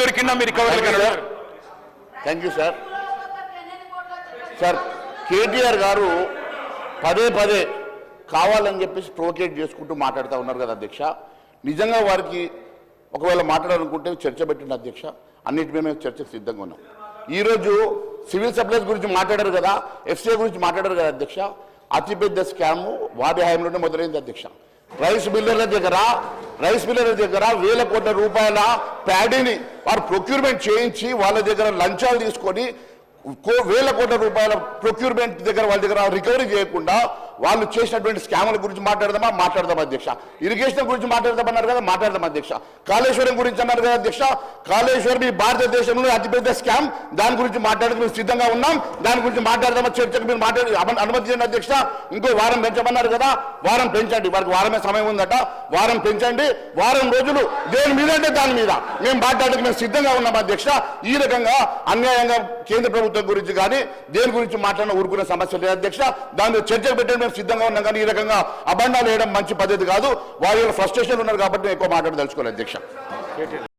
దొరికిందా మీ రికవరీ కన్నా thank you sir sir KTR గారు పదే పదే కావాలని చెప్పేసి ప్రొవోకేట్ చేసుకుంటూ మాట్లాడుతూ ఉన్నారు కదా అధ్యక్ష. నిజంగా వారికి ఒకవేళ మాట్లాడాలనుకుంటే చర్చ పెట్టండి అధ్యక్ష. అన్నిటి మేము చర్చకు సిద్ధంగా ఉన్నాం. ఈరోజు సివిల్ సప్లైస్ గురించి మాట్లాడారు కదా ఎఫ్సీఐ గురించి మాట్లాడారు కదా అధ్యక్ష. అతిపెద్ద స్కాము వారి హయాంలోనే మొదలైంది అధ్యక్ష. రైస్ మిల్లర్ల దగ్గర రైస్ మిల్లర్ల దగ్గర వేల కోట్ల రూపాయల ప్యాడీని వారు ప్రొక్యూర్మెంట్ చేయించి వాళ్ళ దగ్గర లంచాలు తీసుకొని కో- వేల కోట్ల రూపాయల ప్రొక్యూర్మెంట్ దగ్గర వాళ్ళ దగ్గర రికవరీ చేయకుండా వాళ్ళు చేసినటువంటి స్కాముల గురించి మాట్లాడదామా? మాట్లాడదాం అధ్యక్ష. ఇరిగేషన్ గురించి మాట్లాడదామన్నారు కదా? మాట్లాడదాం అధ్యక్ష. కాళేశ్వరం గురించి అన్నారు కదా అధ్యక్ష? కాళేశ్వరం ఈ భారతదేశంలో అతిపెద్ద స్కామ్. దాని గురించి మాట్లాడడానికి మేము సిద్ధంగా ఉన్నాం. దాని గురించి మాట్లాడదామా? చర్చకు మీరు మాట్లాడి అనుమతి చేయండి అధ్యక్ష. ఇంకో వారం పెంచమన్నారు కదా. వారం పెంచండి. వారికి వారమే సమయం ఉందట. వారం పెంచండి. వారం రోజులు దేని మీద అంటే దాని మీద. మేము మాట్లాడడానికి మేము సిద్ధంగా ఉన్నాం అధ్యక్ష. ఈ రకంగా అన్యాయంగా కేంద్ర ప్రభుత్వం గురించి కానీ దేని గురించి మాట్లాడిన ఊరుకునే సమస్య లేదు అధ్యక్ష. దాని మీద పెట్టండి మేము సిద్ధంగా ఉన్నాం కానీ ఈ రకంగా అబండాలు వేయడం మంచి పద్ధతి కాదు. వారి ఫ్రస్ట్రేషన్ ఉన్నారు కాబట్టి ఎక్కువ మాట్లాడదలుచుకోలేదు అధ్యక్ష.